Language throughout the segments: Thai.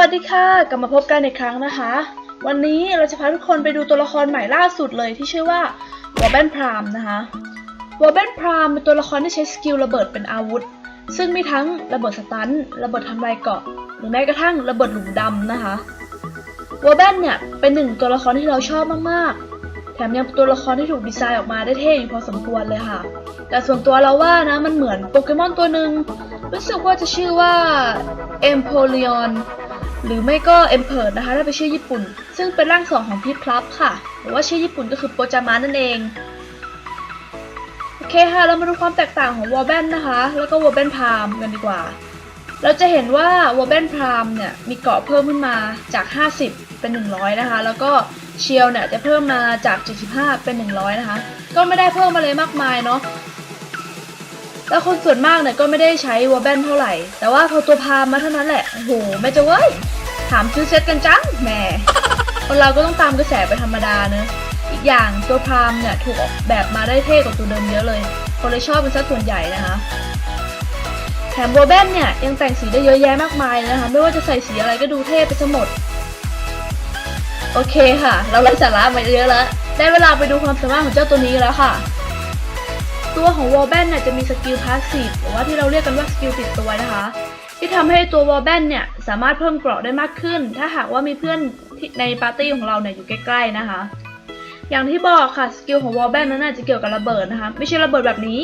วัสดีค่ะ กลับมาพบกันอีกครั้งนะคะ วันนี้เราจะพาทุกคนไปดูตัวละครใหม่ล่าสุดเลยที่ชื่อว่าวอร์เบนพรามนะคะวอร์เบนพรามเป็นตัวละครที่ใช้สกิลระเบิดเป็นอาวุธ ซึ่งมีทั้งระเบิดสตันระเบิดทำลายเกาะ หรือแม้กระทั่งระเบิดหลุมดำนะคะวอร์เบนเนี่ยเป็นหนึ่งตัวละครที่เราชอบมากๆ แถมยังเป็นตัวละครที่ถูกดีไซน์ออกมาได้เท่อยู่พอสมควรเลยค่ะ แต่ส่วนตัวเราว่านะมันเหมือนโปเกมอนตัวหนึ่งรู้สึกว่าจะชื่อว่าเอมโพลีออน หรือไม่ก็เอ็มเพิร์ดนะคะถ้าเป็นชื่อญี่ปุ่น ซึ่งเป็นร่างสองของพีทพลับค่ะ หรือว่าชื่อญี่ปุ่นก็คือโปจามานั่นเอง โอเคค่ะ เรามาดูความแตกต่างของวอลเบนนะคะ แล้วก็วอลเบนพามกันดีกว่า เราจะเห็นว่าวอลเบนพามเนี่ยมีเกาะเพิ่มขึ้นมาจาก 50 เป็น 100 นะคะ แล้วก็เชียลเนี่ยจะเพิ่มมาจาก 75 เป็น 100 นะคะ ก็ไม่ได้เพิ่มมาเลยมากมายเนาะ แล้วคนส่วนมากเนี่ยก็ไม่ได้ใช้วอลเบนเท่าไหร่ แต่ว่าพอตัวพามาเท่านั้นแหละ โอ้โหแม่จะเว้ย ถามซื้อเซ็ตกันจังแหมคนเราก็ต้องตามกระแสไปธรรมดาเนอะอีกอย่างตัวพามเนี่ยถูกออกแบบมาได้เท่กว่าตัวเดิมเยอะเลย คนเลยชอบเป็นสัดส่วนใหญ่นะคะ แถมโบแบนเนี่ยยังแต่งสีได้เยอะแยะมากมายเลยนะคะ ไม่ว่าจะใส่สีอะไรก็ดูเท่ไปซะหมด โอเคค่ะ เราไร้สาระมาเยอะแล้ว ได้เวลาไปดูความสามารถของเจ้าตัวนี้แล้วค่ะ ตัวของวอลแบนเนี่ยจะมีสกิลพาสซีฟหรือว่าที่เราเรียกกันว่าสกิลติดตัวนะคะ ที่ทำให้ตัววอลแบนเนี่ยสามารถเพิ่มเกราะได้มากขึ้น ถ้าหากว่ามีเพื่อนในปาร์ตี้ของเราเนี่ยอยู่ใกล้ๆนะคะ อย่างที่บอกค่ะสกิลของวอลแบนนั้นน่าจะเกี่ยวกับระเบิดนะคะ ไม่ใช่ระเบิดแบบนี้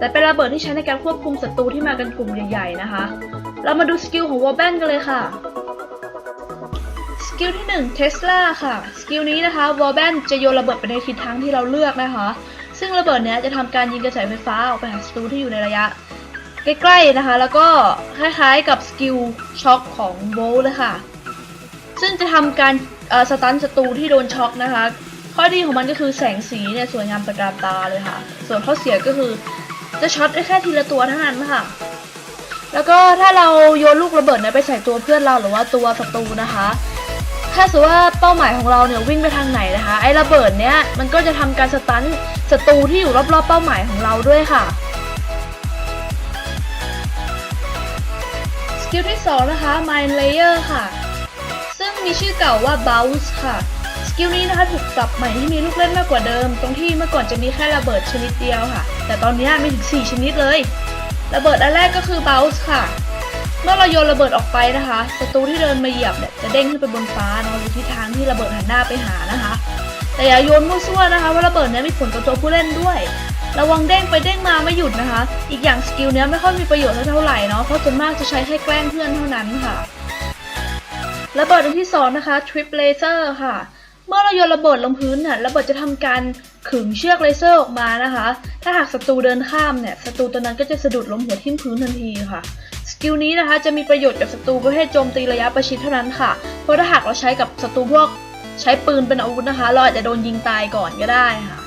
แต่เป็นระเบิดที่ใช้ในการควบคุมศัตรูที่มากันกลุ่มใหญ่ๆนะคะ เรามาดูสกิลของวอลแบนกันเลยค่ะสกิลที่1 Tesla ค่ะ สกิลนี้นะคะวอลแบนจะโยนระเบิดไปในทิศทางที่เราเลือกนะคะ ซึ่งระเบิดเนี้ยจะทำการยิงกระแสไฟฟ้าออกไปหาศัตรูที่อยู่ในระยะ ใกล้ๆนะคะ แล้วก็คล้ายๆกับสกิลช็อคของโวลเลยค่ะ ซึ่งจะทำการสตันศัตรูที่โดนช็อคนะคะ ข้อดีของมันก็คือแสงสีเนี่ยสวยงามประการตาเลยค่ะ ส่วนข้อเสียก็คือ จะช็อตได้แค่ทีละตัวเท่านั้นค่ะ แล้วก็ถ้าเราโยนลูกระเบิดเนี่ยไปใส่ตัวเพื่อนเราหรือว่าตัวศัตรูนะคะ ถ้าสมมติว่าเป้าหมายของเราเนี่ยวิ่งไปทางไหนนะคะ ไอ้ระเบิดเนี้ยมันก็จะทำการสตันศัตรูที่อยู่รอบๆเป้าหมายของเราด้วยค่ะสกิลที่2นะคะ Mind Layer ค่ะ ซึ่งมีชื่อเก่าว่า Bounce ค่ะ กิลนี้นะคะถูกปรับใหม่ที่มีลูกเล่นมากกว่าเดิม ตรงที่เมื่อก่อนจะมีแค่ระเบิดชนิดเดียวค่ะ แต่ตอนนี้มีถึง 4 ชนิดเลย ระเบิดอันแรกก็คือ Bounce ค่ะ เมื่อเราโยนระเบิดออกไปนะคะศัตรูที่เดินมาเหยียบเนี่ยจะเด้งขึ้นไปบนฟ้าเนาะอยู่ที่ทางที่ระเบิดหันหน้าไปหานะคะ แต่อย่าโยนมั่วซั่วนะคะว่าระเบิดเนี้มีผลกับตัวผู้เล่นด้วย ระวังเด้งไปเด้งมาไม่หยุดนะคะ อีกอย่างสกิลเนี้ยไม่ค่อยมีประโยชน์เท่าไหร่เนาะเพราะส่วนมากจะใช้แค่แกล้งเพื่อนเท่านั้นค่ะระเบิดอันที่สองนะคะ Trip Laser ค่ะ เมื่อเราโยนระเบิดลงพื้นเนี่ยระเบิดจะทำการขึงเชือกเลเซอร์ออกมานะคะ ถ้าหากศัตรูเดินข้ามเนี่ยศัตรูตัวนั้นก็จะสะดุดล้มหัวทิ่มพื้นทันทีค่ะสกิลนี้นะคะจะมีประโยชน์กับศัตรูประเภทโจมตีระยะประชิดเท่านั้นค่ะ เพราะถ้าหากเราใช้กับศัตรูพวกใช้ปืนเป็นอาวุธนะคะ เราอาจจะโดนยิงตายก่อนก็ได้ค่ะ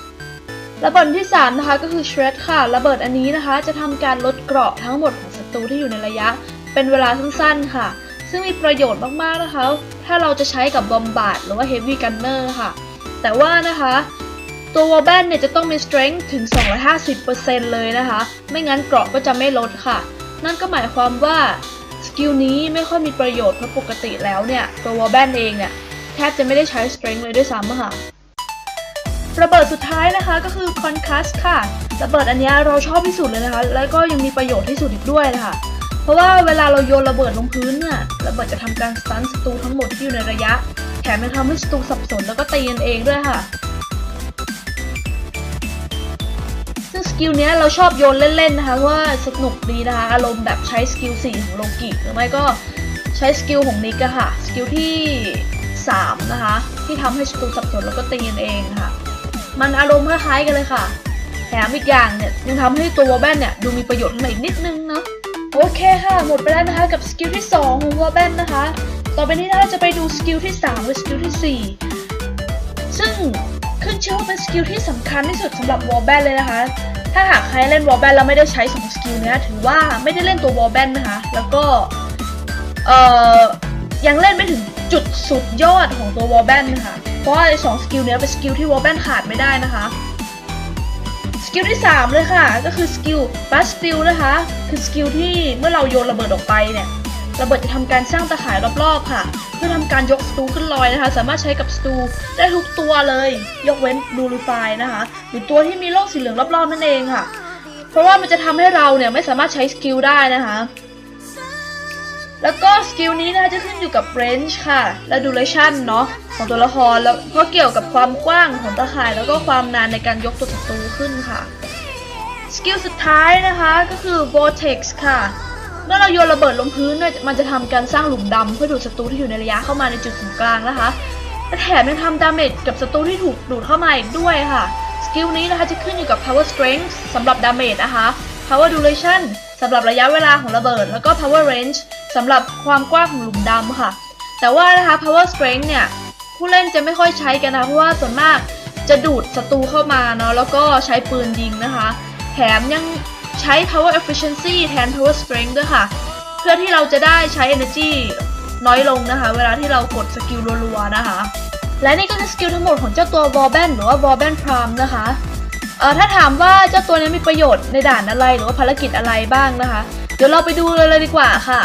ระเบิดที่สามนะคะก็คือ Shred ค่ะ ระเบิดอันนี้นะคะ จะทำการลดเกราะทั้งหมดของศัตรูที่อยู่ในระยะ เป็นเวลาสั้นๆค่ะ ซึ่งมีประโยชน์มากๆนะคะ ถ้าเราจะใช้กับบอมบาร์ดหรือว่า Heavy Gunner ค่ะ แต่ว่านะคะตัววอลแบนเนี่ยจะต้องมี strength ถึง 250%เลยนะคะ ไม่งั้นเกราะก็จะไม่ลดค่ะ นั่นก็หมายความว่าสกิลนี้ไม่ค่อยมีประโยชน์เพราะปกติแล้วเนี่ยตัววอลแบนเองเนี่ยแทบจะไม่ได้ใช้ strength เลยด้วยซ้ำค่ะ ระเบิดสุดท้ายนะคะก็คือ concuss ค่ะ ระเบิดอันนี้เราชอบที่สุดเลยนะคะ แล้วก็ยังมีประโยชน์ที่สุดอีกด้วยนะคะ เพราะว่าเวลาเราโยนระเบิดลงพื้นเนี่ยระเบิดจะทำการสตันศัตรูทั้งหมดที่อยู่ในระยะ แถมยังทำให้ศัตรูสับสนแล้วก็ตีกันเองด้วยค่ะ ซึ่งสกิลเนี้ยเราชอบโยนเล่นๆนะคะเพราะว่าสนุกดีนะคะอารมณ์แบบใช้สกิล4ของโลกิหรือไม่ก็ใช้สกิลของนิกอะค่ะสกิลที่ 3 นะคะ ที่ทำให้ศัตรูสับสนแล้วก็ตีกันเองค่ะ มันอารมณ์คล้ายๆกันเลยค่ะแถมอีกอย่างเนี่ยยังทำให้ตัววอลแบนเนี่ยดูมีประโยชน์ขึ้นมาอีกนิดนึงเนาะ โอเคค่ะ หมดไปแล้วนะคะกับสกิลที่2ของวอลแบนนะคะ ต่อไปนี้เราจะไปดูสกิลที่ 3 และสกิลที่ 4 ซึ่งขึ้นชื่อว่าเป็นสกิลที่สำคัญที่สุดสำหรับวอลแบนเลยนะคะ ถ้าหากใครเล่นวอลแบนแล้วไม่ได้ใช้สองสกิลเนี้ยถือว่าไม่ได้เล่นตัววอลแบนนะคะ แล้วก็เอ่อยังเล่นไม่ถึงจุดสุดยอดของตัววอลแบนนะคะ เพราะว่าไอสองสกิลเนี้ยเป็นสกิลที่วอลแบนขาดไม่ได้นะคะ สกิลที่ 3 เลยค่ะ ก็คือสกิลบัสฟิลนะคะ คือสกิลที่เมื่อเราโยนระเบิดออกไปเนี่ยระเบิดจะทำการสร้างตะข่ายรอบๆค่ะ เพื่อทำการยกสตูขึ้นลอยนะคะ สามารถใช้กับสตูได้ทุกตัวเลย ยกเว้นดูรูไฟนะคะ หรือตัวที่มีโลกสีเหลืองรอบๆนั่นเองค่ะ เพราะว่ามันจะทำให้เราเนี่ยไม่สามารถใช้สกิลได้นะคะ แล้วก็สกิลนี้นะคะจะขึ้นอยู่กับ range ค่ะ และ duration เนาะของตัวละครแล้วก็เกี่ยวกับความกว้างของตะข่าย แล้วก็ความนานในการยกตัวศัตรูขึ้นค่ะ สกิลสุดท้ายนะคะก็คือ vortex ค่ะ เมื่อเราโยนระเบิดลงพื้นเนี่ยมันจะทำการสร้างหลุมดำเพื่อดูดศัตรูที่อยู่ในระยะเข้ามาในจุดศูนย์กลางนะคะและแถมยังทำดาเมจกับศัตรูที่ถูกดูดเข้ามาอีกด้วยค่ะสกิลนี้นะคะจะขึ้นอยู่กับ power strength สำหรับดาเมจนะคะ power duration สำหรับระยะเวลาของระเบิด แล้วก็ power range สำหรับความกว้างของหลุมดำค่ะ แต่ว่านะคะ power strength เนี่ย ผู้เล่นจะไม่ค่อยใช้กันนะ เพราะว่าส่วนมากจะดูดศัตรูเข้ามาเนาะแล้วก็ใช้ปืนยิงนะคะ แถมยังใช้ power efficiency แทน power strength ด้วยค่ะ เพื่อที่เราจะได้ใช้ energy น้อยลงนะคะ เวลาที่เรากดสกิลรัวๆนะคะ และนี่ก็คือสกิลทั้งหมดของเจ้าตัว w a r b a n หรือว่า w a r b a n Prime นะคะถ้าถามว่าเจ้าตัวนี้มีประโยชน์ในด่านอะไรหรือว่าภารกิจอะไรบ้างนะคะ เดี๋ยวเราไปดูเลยเลยดีกว่าค่ะ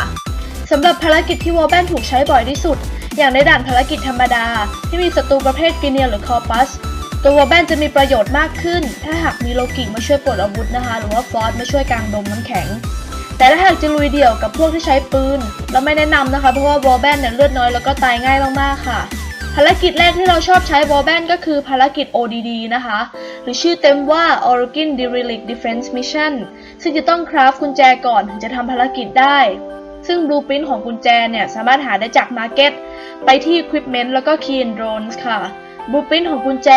สำหรับภารกิจที่ w a r b a n ถูกใช้บ่อยที่สุด อย่างในด่านภารกิจธรรมดา ที่มีศัตรูประเภทกิเนียหรือคอปัส ตัววอลแบนจะมีประโยชน์มากขึ้น ถ้าหากมีโลกิมาช่วยปลดอาวุธนะคะ หรือว่าฟอสมาช่วยกางดมน้ำแข็ง แต่ถ้าหากจะลุยเดี่ยวกับพวกที่ใช้ปืน เราไม่แนะนำนะคะ เพราะว่าวอลแบนเนี่ยเลือดน้อยแล้วก็ตายง่ายมากๆค่ะภารกิจแรกที่เราชอบใช้วอลแบนก็คือภารกิจ ODD นะคะ หรือชื่อเต็มว่า Origin Derelict Defense Mission ซึ่งจะต้องคราฟกุญแจก่อนถึงจะทำภารกิจได้ ซึ่งบลูปรินท์ของกุญแจเนี่ยสามารถหาได้จากมาร์เก็ตไปที่ Equipment แล้วก็ Key and Drones ค่ะบลูปรินท์ของกุญแจ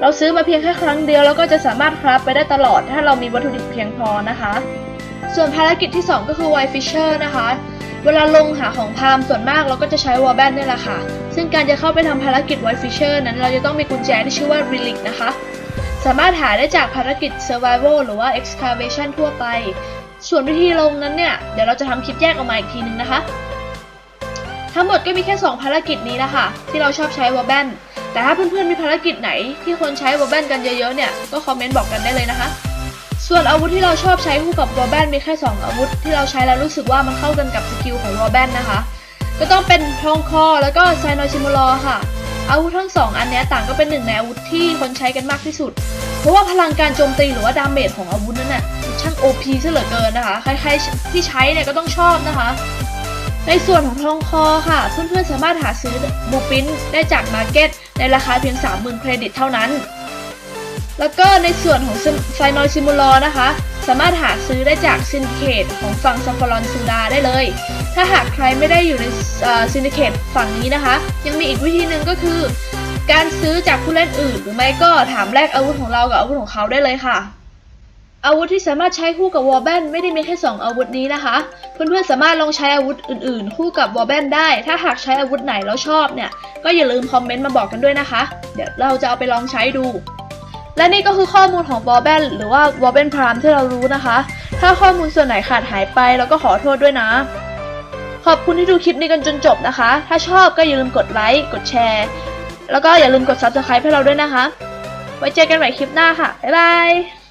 เราซื้อมาเพียงแค่ครั้งเดียวแล้วก็จะสามารถคราฟไปได้ตลอด ถ้าเรามีวัตถุดิบเพียงพอนะคะ ส่วนภารกิจที่ 2 ก็คือ White Fisher นะคะ เวลาลงหาของพามส่วนมากเราก็จะใช้วอลแบนนี่แหละค่ะ ซึ่งการจะเข้าไปทำภารกิจ White Fisher นั้นเราจะต้องมีกุญแจที่ชื่อว่า Relic นะคะสามารถหาได้จากภารกิจ Survival หรือว่า Excavation ทั่วไป ส่วนวิธีลงนั้นเนี่ย เดี๋ยวเราจะทำคลิปแยกออกมาอีกทีนึงนะคะ ทั้งหมดก็มีแค่ 2 ภารกิจนี้นะค่ะ ที่เราชอบใช้วอลแบนแต่ถ้าเพื่อนๆมีภารกิจไหนที่คนใช้วอลแบนกันเยอะๆเนี่ย ก็คอมเมนต์บอกกันได้เลยนะคะ ส่วนอาวุธที่เราชอบใช้คู่กับวอลแบนมีแค่ 2 อาวุธ ที่เราใช้แล้วรู้สึกว่ามันเข้ากันกับสกิลของวอลแบนนะคะ ก็ต้องเป็นทองคอแล้วก็ไซโนชิมูลอค่ะ อาวุธทั้งสองอันนี้ต่างก็เป็นหนึ่งในอาวุธที่คนใช้กันมากที่สุด เพราะว่าพลังการโจมตีหรือว่าดาเมจของอาวุธนั้นน่ะช่าง OP ซะเหลือเกินนะคะ ใครๆที่ใช้เนี่ยก็ต้องชอบนะคะ ในส่วนของทองคอค่ะ เพื่อนๆสามารถหาซื้อบูปินได้จากมาร์เก็ตในราคาเพียง 30,000 เครดิตเท่านั้น แล้วก็ในส่วนของไซนอยซิมูลอนะคะ สามารถหาซื้อได้จากซินดิเคตของฝั่งซัฟฟารอนซูดาได้เลย ถ้าหากใครไม่ได้อยู่ในซินดิเคตฝั่งนี้นะคะ ยังมีอีกวิธีหนึ่งก็คือ การซื้อจากผู้เล่นอื่น หรือไม่ก็ถามแลกอาวุธของเรากับอาวุธของเขาได้เลยค่ะ อาวุธที่สามารถใช้คู่กับวอลแบนไม่ได้มีแค่2อาวุธนี้นะคะ เพื่อนๆสามารถลองใช้อาวุธอื่นๆ คู่กับวอลแบนได้ ถ้าหากใช้อาวุธไหนแล้วชอบเนี่ย ก็อย่าลืมคอมเมนต์มาบอกกันด้วยนะคะ เดี๋ยวเราจะเอาไปลองใช้ดูและนี่ก็คือข้อมูลของวอลแบนหรือว่าวอลแบนพรามที่เรารู้นะคะ ถ้าข้อมูลส่วนไหนขาดหายไปเราก็ขอโทษด้วยนะ ขอบคุณที่ดูคลิปนี้กันจนจบนะคะ ถ้าชอบก็อย่าลืมกดไลค์ กดแชร์ แล้วก็อย่าลืมกด subscribe ให้เราด้วยนะคะ ไว้เจอกันใหม่คลิปหน้าค่ะ บ๊ายบาย